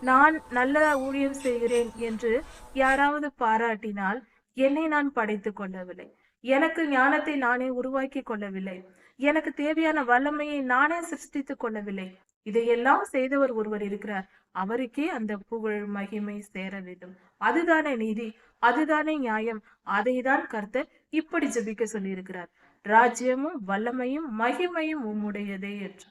நான் நல்ல ஊழியம் செய்கிறேன் என்று யாராவது பாராட்டினால் என்னை நான் படைத்துக் கொள்ளவில்லை. எனக்கு ஞானத்தை நானே உருவாக்கி கொள்ளவில்லை. எனக்கு தேவையான வல்லமையை நானே சிருஷ்டித்துக் கொள்ளவில்லை. இதையெல்லாம் செய்தவர் ஒருவர் இருக்கிறார். அவருக்கே அந்த புகழ் மகிமை சேர வேண்டும். அதுதானே நீதி அதுதானே நியாயம். அதைதான் கர்த்தர் இப்படி ஜபிக்க சொல்லியிருக்கிறார். ராஜ்யமும் வல்லமையும் மகிமையும் உம்முடையதே என்று.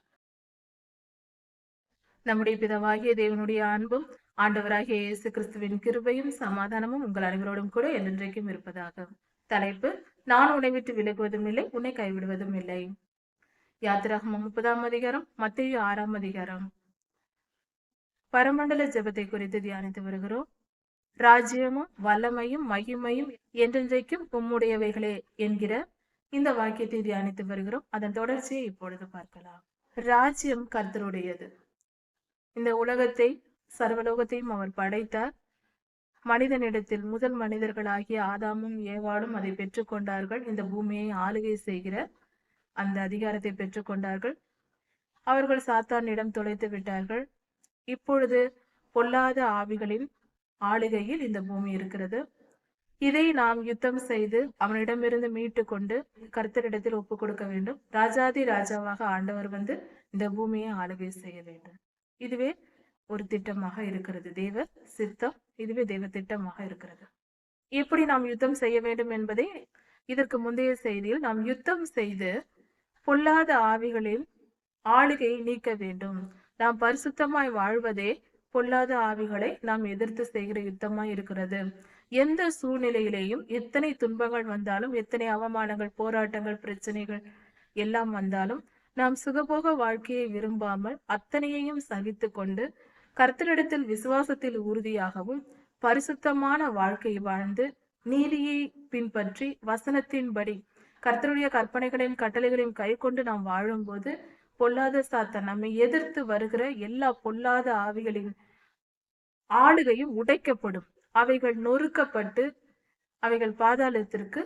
நம்முடைய பிதவாகிய தேவனுடைய அன்பும் ஆண்டவராகிய இயேசு கிறிஸ்துவின் கிருபையும் சமாதானமும் உங்கள் அனைவரோடும் கூட என்றென்றைக்கும் இருப்பதாக. தலைப்பு நான் உன்னை விட்டு விலகுவதும் இல்லை உன்னை கைவிடுவதும் இல்லை. யாத்திராகமம் முப்பதாம் அதிகாரம் மத்திய ஆறாம் அதிகாரம். பரமண்டல ஜெபத்தை குறித்து தியானித்து வருகிறோம். ராஜ்யமும் வல்லமையும் மகிமையும் என்றென்றைக்கும் உம்முடையவைகளே என்கிற இந்த வாக்கியத்தை தியானித்து வருகிறோம். அதன் தொடர்ச்சியை இப்பொழுது பார்க்கலாம். ராஜ்யம் கர்த்தருடையது. இந்த உலகத்தை சர்வலோகத்தையும் அவர் படைத்தார். மனிதனிடத்தில் முதல் மனிதர்களாகிய ஆதாமும் ஏவாளும் அதை பெற்றுக்கொண்டார்கள் இந்த பூமியை ஆளுகை செய்கிற அந்த அதிகாரத்தை பெற்றுக்கொண்டார்கள் அவர்கள் சாத்தானிடம் தொலைத்து விட்டார்கள். இப்பொழுது பொல்லாத ஆவிகளின் ஆளுகையில் இந்த பூமி இருக்கிறது. இதை நாம் யுத்தம் செய்து அவனிடமிருந்து மீட்டு கொண்டு கர்த்தரிடத்தில் ஒப்பு கொடுக்க வேண்டும். ராஜாதி ராஜாவாக ஆண்டவர் வந்து இந்த பூமியை ஆளுகை செய்ய வேண்டும். இதுவே ஒரு திட்டமாக இருக்கிறது. தேவ சித்தம் இதுவே தெய்வ திட்டமாக இருக்கிறது. எப்படி நாம் யுத்தம் செய்ய வேண்டும் என்பதை இதற்கு முந்தைய செய்தியில் நாம் யுத்தம் செய்து பொல்லாத ஆவிகளில் ஆளுகையை நீக்க வேண்டும். நாம் பரிசுத்தமாய் வாழ்வதே பொல்லாத ஆவிகளை நாம் எதிர்த்து செய்கிற யுத்தமாய் இருக்கிறது. எந்த சூழ்நிலையிலேயும் எத்தனை துன்பங்கள் வந்தாலும் எத்தனை அவமானங்கள் போராட்டங்கள் பிரச்சனைகள் எல்லாம் வந்தாலும் நாம் சுகபோக வாழ்க்கையை விரும்பாமல் அத்தனையையும் சகித்து கொண்டு கர்த்தரிடத்தில் விசுவாசத்தில் உறுதியாகவும் பரிசுத்தமான வாழ்க்கை வாழ்ந்து நீதியை பின்பற்றி வசனத்தின்படி கர்த்தருடைய கற்பனைகளையும் கட்டளைகளையும் கை கொண்டு நாம் வாழும்போது பொல்லாத சாத்தன் நம்மை எதிர்த்து வருகிற எல்லா பொல்லாத ஆவிகளின் ஆளுகையும் உடைக்கப்படும். அவைகள் நொறுக்கப்பட்டு அவைகள் பாதாளத்திற்கு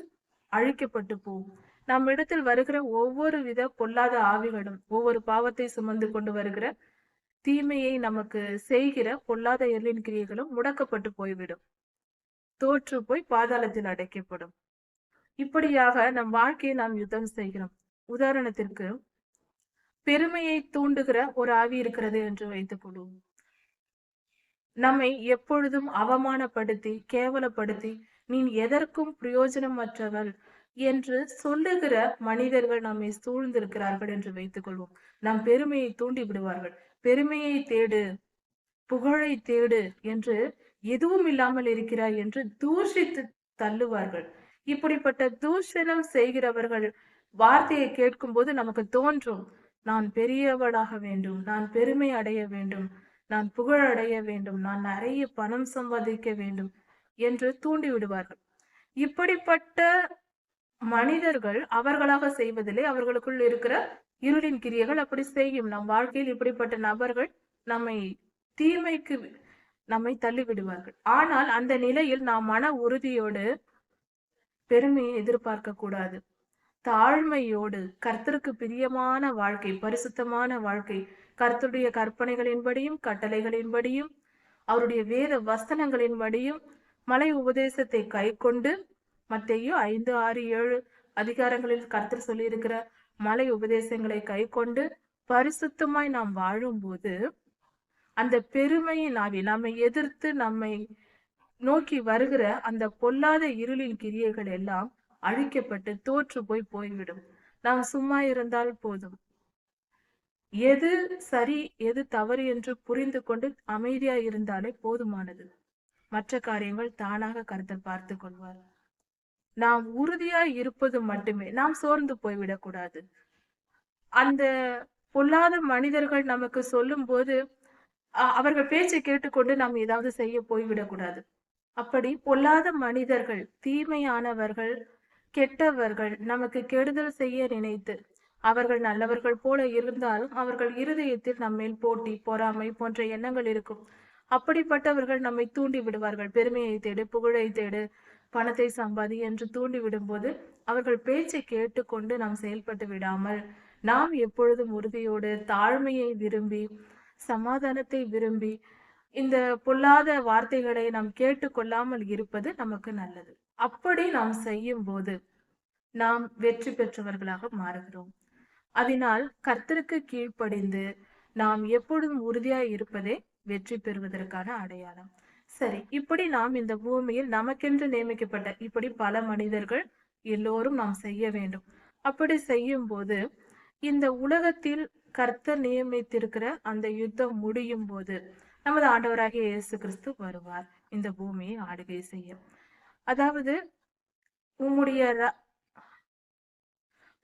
அழிக்கப்பட்டு போகும். நம் இடத்தில் வருகிற ஒவ்வொரு வித பொல்லாத ஆவிகளும் ஒவ்வொரு பாவத்தை சுமந்து கொண்டு வருகிற தீமையை நமக்கு செய்கிற பொல்லாத எல்லின் கிரியைகளும் முடக்கப்பட்டு போய்விடும். தோற்று போய் பாதாளத்தில் அடைக்கப்படும். இப்படியாக நம் வாழ்க்கையை நாம் யுத்தம் செய்கிறோம். உதாரணத்திற்கு பெருமையை தூண்டுகிற ஒரு ஆவி இருக்கிறது என்று வைத்துக் கொள்வோம். நம்மை எப்பொழுதும் அவமானப்படுத்தி கேவலப்படுத்தி நீ எதற்கும் பிரயோஜனமற்றவள் என்று சொல்லுகிற மனிதர்கள் நம்மை சூழ்ந்திருக்கிறார்கள் என்று வைத்துக் கொள்வோம். நம் பெருமையை தூண்டி விடுவார்கள். பெருமையை தேடு புகழை தேடு என்று எதுவும் இல்லாமல் இருக்கிறாய் என்று தூஷித்து தள்ளுவார்கள். இப்படிப்பட்ட தூஷணம் செய்கிறவர்கள் வார்த்தையை கேட்கும் போது நமக்கு தோன்றும் நான் பெரியவளாக வேண்டும் நான் பெருமை அடைய வேண்டும் நான் புகழ் அடைய வேண்டும் நான் நிறைய பணம் சம்பாதிக்க வேண்டும் என்று தூண்டி விடுவார்கள். இப்படிப்பட்ட மனிதர்கள் அவர்களாக செய்வதில்லை. அவர்களுக்குள் இருக்கிற இருளின் கிரியைகள் அப்படி செய்யும். நம் வாழ்க்கையில் இப்படிப்பட்ட நபர்கள் நம்மை தீமைக்கு நம்மை தள்ளி விடுவார்கள் ஆனால் அந்த நிலையில் நாம் மன உறுதியோடு பெருமையை எதிர்பார்க்க கூடாது. தாழ்மையோடு கர்த்தருக்கு பிரியமான வாழ்க்கை பரிசுத்தமான வாழ்க்கை கர்த்தருடைய கற்பனைகளின்படியும் கட்டளைகளின்படியும் அவருடைய வேத வசனங்களின்படியும் மலை உபதேசத்தை கை கொண்டு மத்தையும் ஐந்து ஆறு ஏழு அதிகாரங்களில் கர்த்தர் சொல்லியிருக்கிற மலை உபதேசங்களை கை கொண்டு பரிசுத்தமாய் நாம் வாழும்போது அந்த பெருமையின் ஆவி நம்மை எதிர்த்து நம்மை நோக்கி வருகிற அந்த பொல்லாத இருளின் கிரியைகள் எல்லாம் அழிக்கப்பட்டு தோற்று போய் போய்விடும். நாம் சும்மா இருந்தால் போதும். எது சரி எது தவறு என்று புரிந்து கொண்டு அமைதியா இருந்தாலே போதுமானது. மற்ற காரியங்கள் தானாக கருத்தர் பார்த்து கொள்வார். நாம் உறுதியாய் இருப்பது மட்டுமே நாம் சோர்ந்து போய்விடக்கூடாது. அந்த பொல்லாத மனிதர்கள் நமக்கு சொல்லும் போது அவர்கள் பேச்சை கேட்டுக்கொண்டு நாம் ஏதாவது செய்ய போய்விடக்கூடாது. அப்படி பொல்லாத மனிதர்கள் தீமையானவர்கள் கெட்டவர்கள் நமக்கு கெடுதல் செய்ய நினைத்து அவர்கள் நல்லவர்கள் போல இருந்தாலும் அவர்கள் இருதயத்தில் நம்மேல் போட்டி பொறாமை போன்ற எண்ணங்கள் இருக்கும். அப்படிப்பட்டவர்கள் நம்மை தூண்டி விடுவார்கள். பெருமையை தேடு புகழை தேடு பணத்தை சம்பாதி என்று தூண்டி விடும்போது அவர்கள் பேச்சை கேட்டுக்கொண்டு நாம் செயல்பட்டு விடாமல் நாம் எப்பொழுதும் உறுதியோடு தாழ்மையை விரும்பி சமாதானத்தை விரும்பி இந்த பொல்லாத வார்த்தைகளை நாம் கேட்டுக்கொள்ளாமல் இருப்பது நமக்கு நல்லது. அப்படி நாம் செய்யும் போது நாம் வெற்றி பெற்றவர்களாக மாறுகிறோம். அதனால் கர்த்தருக்கு கீழ்ப்படிந்து நாம் எப்பொழுதும் உறுதியாய் இருப்பதே வெற்றி பெறுவதற்கான அடையாளம். சரி இப்படி நாம் இந்த பூமியில் நமக்கென்று நியமிக்கப்பட்ட இப்படி பல மனிதர்கள் எல்லோரும் நாம் செய்ய வேண்டும். அப்படி செய்யும் போது இந்த உலகத்தில் கர்த்தர் நியமித்திருக்கிற அந்த யுத்தம் முடியும் போது நமது ஆண்டவராகிய இயேசு கிறிஸ்து வருவார் இந்த பூமியை ஆளுகை செய்ய. அதாவது உம்முடைய ரா-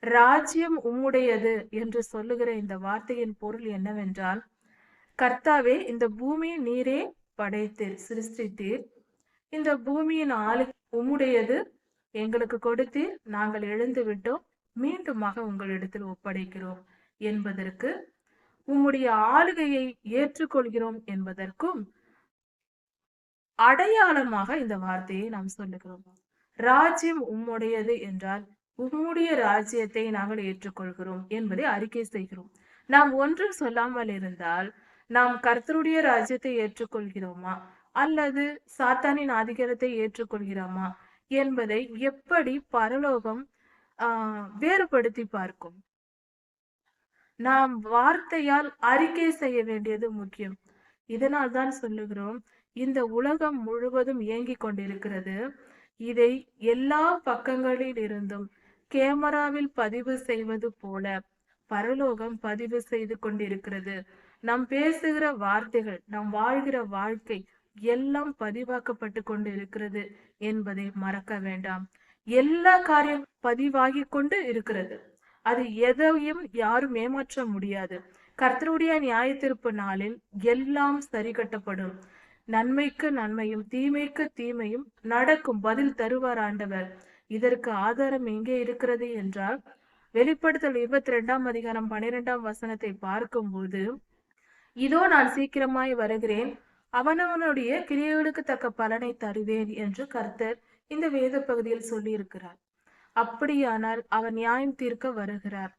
ராஜ்யம் உம்முடையது என்று சொல்லுகிற இந்த வார்த்தையின் பொருள் என்னவென்றால் கர்த்தாவே இந்த பூமியை நீரே படைத்தீர் சிருஷ்டித்தீர். இந்த பூமியின் ஆளு உம்முடையது. எங்களுக்கு கொடுத்தீர். நாங்கள் எழுந்து விட்டோம். மீண்டுமாக உங்களிடத்தில் ஒப்படைக்கிறோம் என்பதற்கு உம்முடைய ஆளுகையை ஏற்றுக்கொள்கிறோம் என்பதற்கும் அடையாளமாக இந்த வார்த்தையை நாம் சொல்லுகிறோம். ராஜ்யம் உம்முடையது என்றால் உம்முடைய ராஜ்யத்தை நாங்கள் ஏற்றுக்கொள்கிறோம் என்பதை அறிக்கை செய்கிறோம். நாம் ஒன்றும் சொல்லாமல் இருந்தால் நாம் கர்த்தருடைய ராஜ்யத்தை ஏற்றுக்கொள்கிறோமா? அல்லது சாத்தானின் ஆதிகாரத்தை ஏற்றுக்கொள்கிறோமா? என்பதை எப்படி பரலோகம் ஆஹ் வேறுபடுத்தி பார்க்கும்? நாம் வார்த்தையால் அறிக்கை செய்ய வேண்டியது முக்கியம். இதனால் தான் சொல்லுகிறோம் இந்த உலகம் முழுவதும் இயங்கிக் கொண்டிருக்கிறது. இதை எல்லா பக்கங்களில் இருந்தும் கேமராவில் பதிவு செய்வது போல பரலோகம் பதிவு செய்து கொண்டிருக்கிறது. நாம் பேசுகிற வார்த்தைகள் நாம் வாழ்கிற வாழ்க்கை எல்லாம் பதிவாக்கப்பட்டு கொண்டு இருக்கிறது என்பதை மறக்க வேண்டாம். எல்லா காரியம் பதிவாகி கொண்டு இருக்கிறது. அது எதையும் யாரும் ஏமாற்ற முடியாது. கர்த்தருடைய நியாயத்தீர்ப்பு நாளில் எல்லாம் சரி கட்டப்படும் நன்மைக்கு நன்மையும் தீமைக்கு தீமையும் நடக்கும் பதில் தருவார் ஆண்டவர். இதற்கு ஆதாரம் எங்கே இருக்கிறது என்றால் வெளிப்படுத்தல் இருபத்தி ரெண்டாம் அதிகாரம் பனிரெண்டாம் வசனத்தை பார்க்கும்போது இதோ நான் சீக்கிரமாய் வருகிறேன். அவனவனுடைய கிரியைகளுக்கு தக்க பலனை தருவேன் என்று கர்த்தர் இந்த வேத பகுதியில் சொல்லி இருக்கிறார் அப்படியானால் அவர் நியாயம் தீர்க்க வருகிறார்.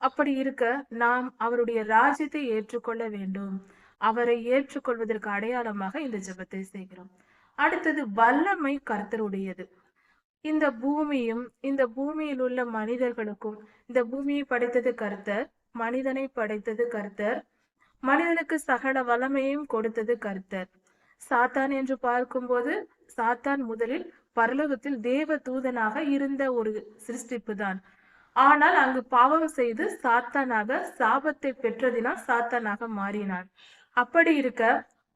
அப்படி இருக்க நாம் அவருடைய ராஜ்யத்தை ஏற்றுக்கொள்ள வேண்டும். அவரை ஏற்றுக்கொள்வதற்கு அடையாளமாக இந்த ஜெபத்தை செய்கிறோம். அடுத்தது வல்லமை கர்த்தருடையது. இந்த பூமியும் இந்த பூமியில் உள்ள மனிதர்களுக்கும் இந்த பூமியை படைத்தது கர்த்தர். மனிதனை படைத்தது கர்த்தர். மனிதனுக்கு சகல வளமையும் கொடுத்தது கர்த்தர். சாத்தான் என்று பார்க்கும்போது சாத்தான் முதலில் பரலோகத்தில் தேவ தூதனாக இருந்த ஒரு சிருஷ்டிப்பு தான் ஆனால் அங்கு பாவம் செய்து சாத்தானாக சாபத்தை பெற்றதினால் சாத்தானாக மாறினான். அப்படி இருக்க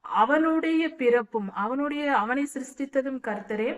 அவனுடைய பிறப்பும் அவனுடைய அவனை சிருஷ்டித்ததும் கர்த்தரே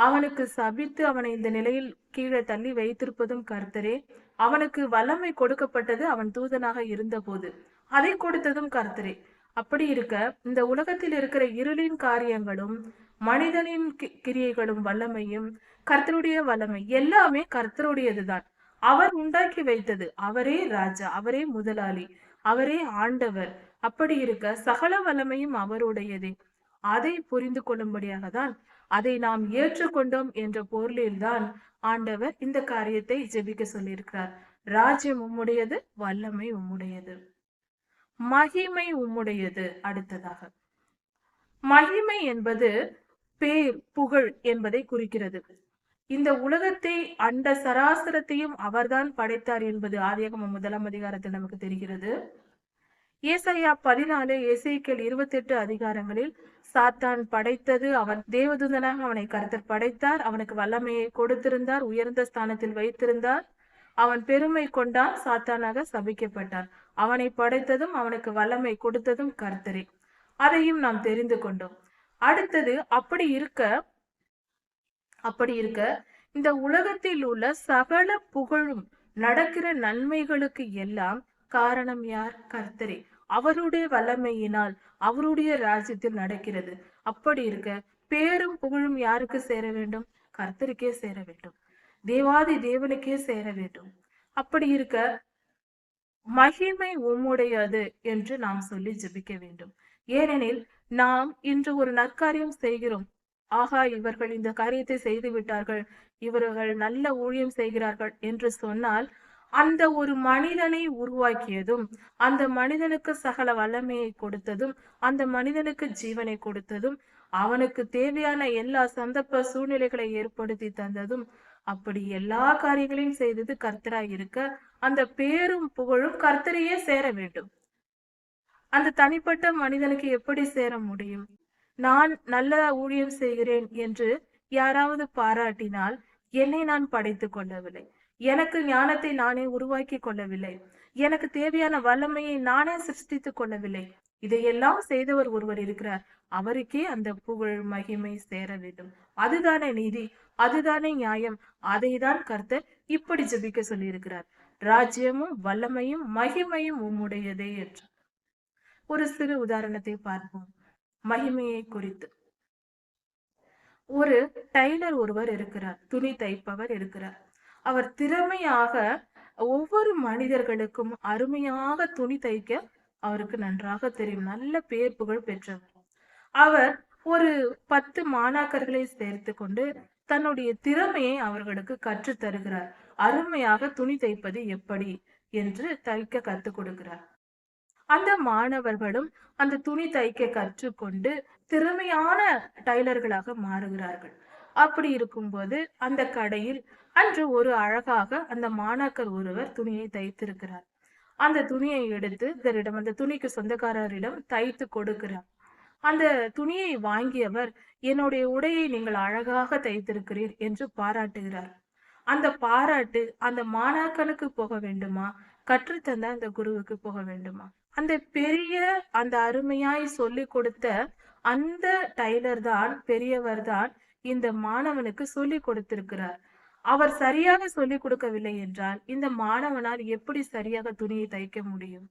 அவனுக்கு சபித்து அவனை இந்த நிலையில் கீழே தள்ளி வைத்திருப்பதும் கர்த்தரே. அவனுக்கு வல்லமை கொடுக்கப்பட்டது அவன் தூதனாக இருந்தபோது. அதை கொடுத்ததும் கர்த்தரே. அப்படி இருக்க இந்த உலகத்தில் இருக்கிற இருளின் காரியங்களும் மனிதனின் கி- கிரியைகளும் வல்லமையும் கர்த்தருடைய வல்லமை எல்லாமே கர்த்தருடையதுதான். அவர் உண்டாக்கி வைத்தது அவரே ராஜா அவரே முதலாளி அவரே ஆண்டவர். அப்படி இருக்க சகல வல்லமையும் அவருடையதே. அதை புரிந்து கொள்ளும்படியாக தான் அதை நாம் ஏற்றுக்கொண்டோம் என்ற பொருளில்தான் ஆண்டவர் இந்த காரியத்தை ஜெபிக்க சொல்லியிருக்கிறார். ராஜ்யம் உம்முடையது வல்லமை உம்முடையது. மகிமை உம்முடையது அடுத்ததாக. மகிமை என்பது பேர் புகழ் என்பதை குறிக்கிறது. இந்த உலகத்தை அண்ட சராசரத்தையும் அவர்தான் படைத்தார் என்பது ஆதியகம முதலாம் அதிகாரத்தில் நமக்கு தெரிகிறது. ஏசையா பதினாலு இருபத்தி எட்டு அதிகாரங்களில் சாத்தான் படைத்தது. அவன் தேவதூதனாக அவனை கருத்தர் படைத்தார். அவனுக்கு வல்லமையை கொடுத்திருந்தார். உயர்ந்த ஸ்தானத்தில் வைத்திருந்தார். அவன் பெருமை கொண்டான் சாத்தானாக சபிக்கப்பட்டான் அவனை படைத்ததும் அவனுக்கு வல்லமை கொடுத்ததும் கர்த்தரே. அதையும் நாம் தெரிந்து கொண்டோம். அடுத்தது அப்படி இருக்க அப்படி இருக்க இந்த உலகத்தில் உள்ள சகல புகழும் நடக்கிற நன்மைகளுக்கு எல்லாம் காரணம் யார்? கர்த்தரே. அவருடைய வல்லமையினால் அவருடைய ராஜ்யத்தில் நடக்கிறது. அப்படி இருக்க பேரும் புகழும் யாருக்கு சேர வேண்டும்? கர்த்தருக்கே சேர வேண்டும். தேவாதி தேவனுக்கே சேர வேண்டும். அப்படி இருக்க மகிமை உம்முடையது என்று நாம் சொல்லி ஜபிக்க வேண்டும். ஏனெனில் நாம் இன்று ஒரு நற்காரியம் செய்கிறோம். ஆகா இவர்கள் இந்த காரியத்தை செய்து விட்டார்கள். இவர்கள் நல்ல ஊழியம் செய்கிறார்கள் என்று சொன்னால் அந்த ஒரு மனிதனை உருவாக்கியதும் அந்த மனிதனுக்கு சகல வல்லமையை கொடுத்ததும் அந்த மனிதனுக்கு ஜீவனை கொடுத்ததும் அவனுக்கு தேவையான எல்லா சந்தர்ப்ப சூழ்நிலைகளை ஏற்படுத்தி தந்ததும் அப்படி எல்லா காரியங்களையும் செய்தது கர்த்தராய் இருக்க அந்த பேரும் புகழும் கர்த்தரையே சேர வேண்டும். அந்த தனிப்பட்ட மனிதனுக்கு எப்படி சேர முடியும்? நான் நல்ல ஊழியம் செய்கிறேன் என்று யாராவது பாராட்டினால் என்னை நான் படைத்துக் கொள்ளவில்லை. எனக்கு ஞானத்தை நானே உருவாக்கி கொள்ளவில்லை. எனக்கு தேவையான வல்லமையை நானே சிருஷ்டித்துக் கொள்ளவில்லை. இதையெல்லாம் செய்தவர் ஒருவர் இருக்கிறார். அவருக்கே அந்த புகழ் மகிமை சேர வேண்டும். அதுதானே நீதி அதுதானே நியாயம். அதை தான் கர்த்தர் இப்படி ஜபிக்க சொல்லியிருக்கிறார். ராஜ்யமும் வல்லமையும் மகிமையும் உம்முடையதே என்று. ஒரு சிறு உதாரணத்தை பார்ப்போம். மகிமையை குறித்து. ஒரு டைலர் ஒருவர் இருக்கிறார். துணி தைப்பவர் இருக்கிறார். அவர் திறமையாக ஒவ்வொரு மனிதர்களுக்கும் அருமையாக துணி தைக்க அவருக்கு நன்றாக தெரியும். நல்ல பேர் புகழ் பெற்றவர். அவர் ஒரு பத்து மாணாக்கர்களை சேர்த்து கொண்டு தன்னுடைய திறமையை அவர்களுக்கு கற்று தருகிறார். அருமையாக துணி தைப்பது எப்படி என்று தைக்க கற்றுக் கொடுக்கிறார். அந்த மாணவர்களும் அந்த துணி தைக்க கற்றுக்கொண்டு திறமையான டைலர்களாக மாறுகிறார்கள். அப்படி இருக்கும்போது அந்த கடையில் அன்று ஒரு அழகாக அந்த மாணாக்கர் ஒருவர் துணியை தைத்திருக்கிறார். அந்த துணியை எடுத்து இதரிடம் அந்த துணிக்கு சொந்தக்காரரிடம் தைத்து கொடுக்கிறார். அந்த துணியை வாங்கியவர் என்னுடைய உடையை நீங்கள் அழகாக தைத்திருக்கிறீர் என்று பாராட்டுகிறார். அந்த பாராட்டு அந்த மாணாக்கனுக்கு போக வேண்டுமா? கற்றுத்தந்த அந்த குருவுக்கு போக வேண்டுமா? அந்த பெரிய அந்த அருமையாய் சொல்லி கொடுத்த அந்த டைலர் தான் பெரியவர் தான் இந்த மாணவனுக்கு சொல்லி கொடுத்திருக்கிறார். அவர் சரியாக சொல்லி கொடுக்கவில்லை என்றால் இந்த மாணவனால் எப்படி சரியாக துணியை தைக்க முடியும்?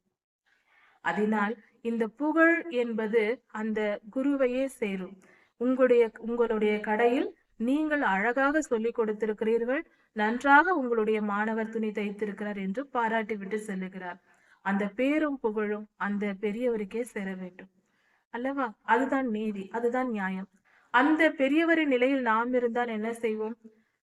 அதனால் இந்த புகழ் என்பது அந்த குருவையே சேரும். உங்களுடைய உங்களுடைய கடையில் நீங்கள் அழகாக சொல்லி கொடுத்திருக்கிறீர்கள். நன்றாக உங்களுடைய மாணவர் துணி தைத்திருக்கிறார் என்று பாராட்டி விட்டு செல்லுகிறார். அந்த பேரும் புகழும் அந்த பெரியவருக்கே சேர வேண்டும். அல்லவா? அதுதான் நீதி அதுதான் நியாயம். அந்த பெரியவரின் நிலையில் நாம் இருந்தால் என்ன செய்வோம்?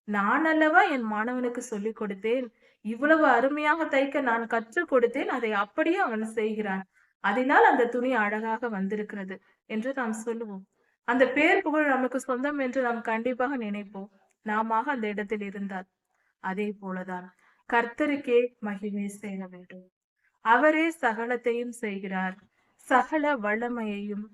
நான் அல்லவா என் மாணவனுக்கு சொல்லிக் கொடுத்தேன்? இவ்வளவு அருமையாக தைக்க நான் கற்றுக் கொடுத்தேன். அதை அப்படியே அவன் செய்கிறான். அதனால் அந்த துணி அழகாக வந்திருக்கிறது என்று நாம் சொல்லுவோம். அந்த பேர் புகழ் நமக்கு சொந்தம் என்று நாம் கண்டிப்பாக நினைப்போம். நாம அந்த இடத்தில் இருந்தால். அதே போலதான் கர்த்தருக்கே மகிமை சேர வேண்டும். அவரே சகலத்தையும் செய்கிறார். சகல வல்லமையையும்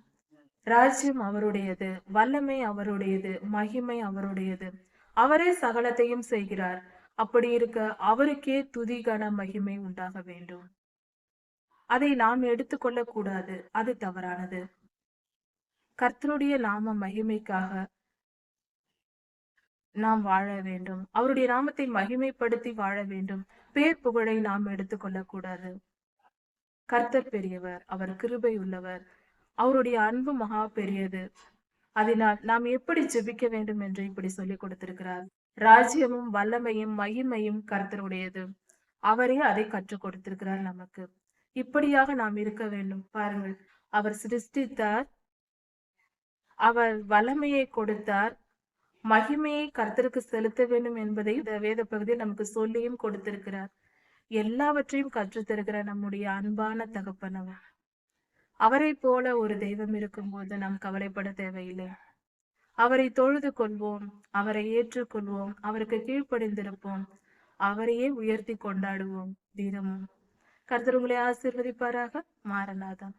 ராஜ்யம் அவருடையது வல்லமை அவருடையது மகிமை அவருடையது. அவரே சகலத்தையும் செய்கிறார். அப்படி இருக்க அவருக்கே துதி கன மகிமை உண்டாக வேண்டும். அதை நாம் எடுத்துக்கொள்ள கூடாது அது தவறானது. கர்த்தருடைய நாம மகிமைக்காக நாம் வாழ வேண்டும். அவருடைய நாமத்தை மகிமைப்படுத்தி வாழ வேண்டும். பேர் புகழை நாம் எடுத்துக்கொள்ள கூடாது கர்த்தர் பெரியவர். அவர் கிருபை உள்ளவர். அவருடைய அன்பு மகா பெரியது. அதனால் நாம் எப்படி ஜெபிக்க வேண்டும் என்று இப்படி சொல்லி கொடுத்திருக்கிறார். ராஜ்யமும் வல்லமையும் மகிமையும் கர்த்தருடையது. அவரே அதை கற்றுக் கொடுத்திருக்கிறார் நமக்கு. இப்படியாக நாம் இருக்க வேண்டும். பாருங்கள் அவர் சிருஷ்டித்தார். அவர் வல்லமையை கொடுத்தார். மகிமையை கர்த்தருக்கு செலுத்த வேண்டும் என்பதை இந்த வேத பகுதியில் நமக்கு சொல்லியும் கொடுத்திருக்கிறார். எல்லாவற்றையும் கற்றுத் நம்முடைய அன்பான தகப்பனவர் அவரை போல ஒரு தெய்வம் இருக்கும்போது நாம் கவலைப்பட தேவையில்லை. அவரை தொழுது கொள்வோம் அவரை ஏற்றுக்கொள்வோம் அவருக்கு கீழ்ப்படிந்திருப்போம் அவரையே உயர்த்தி கொண்டாடுவோம் தீரமும் கருத்தர் உங்களை ஆசீர்வதிப்பாராக மாறநாதன்